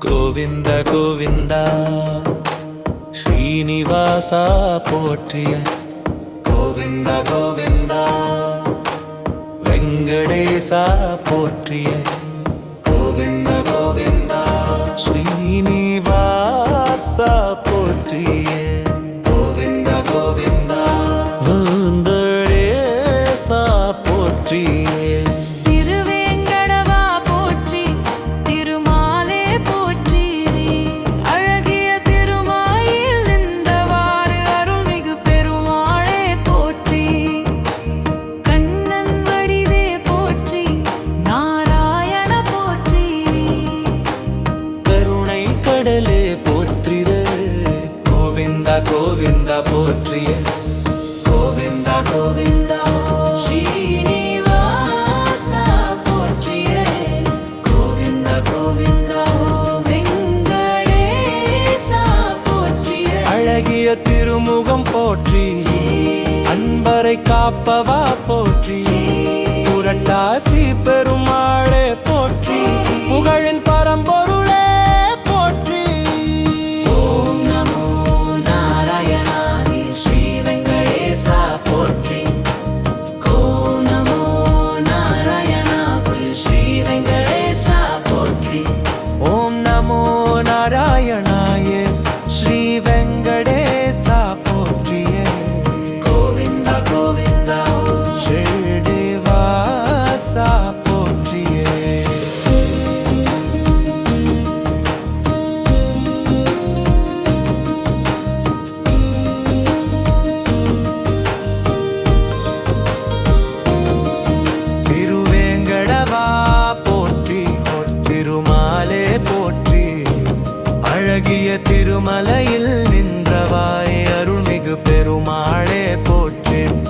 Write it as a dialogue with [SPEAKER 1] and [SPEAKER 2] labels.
[SPEAKER 1] கோவிந்த கோவிந்தா ஸ்ரீனிவாசா போற்றிய கோவிந்த கோவிந்தா வெங்கடேசா போற்றிய கோவிந்த கோவிந்தா ஸ்ரீனி கோவிந்தா போற்றிய
[SPEAKER 2] கோவிந்தா கோவிந்தா அழகிய திருமுகம் போற்றி அன்பரை காப்பவா போற்றி புரட்டாசி பெருமாள்
[SPEAKER 1] ॐ नमो नारायण தூய திருமலையில் நின்றவாய் அருள்மிகு பெருமாளே போற்றேன்.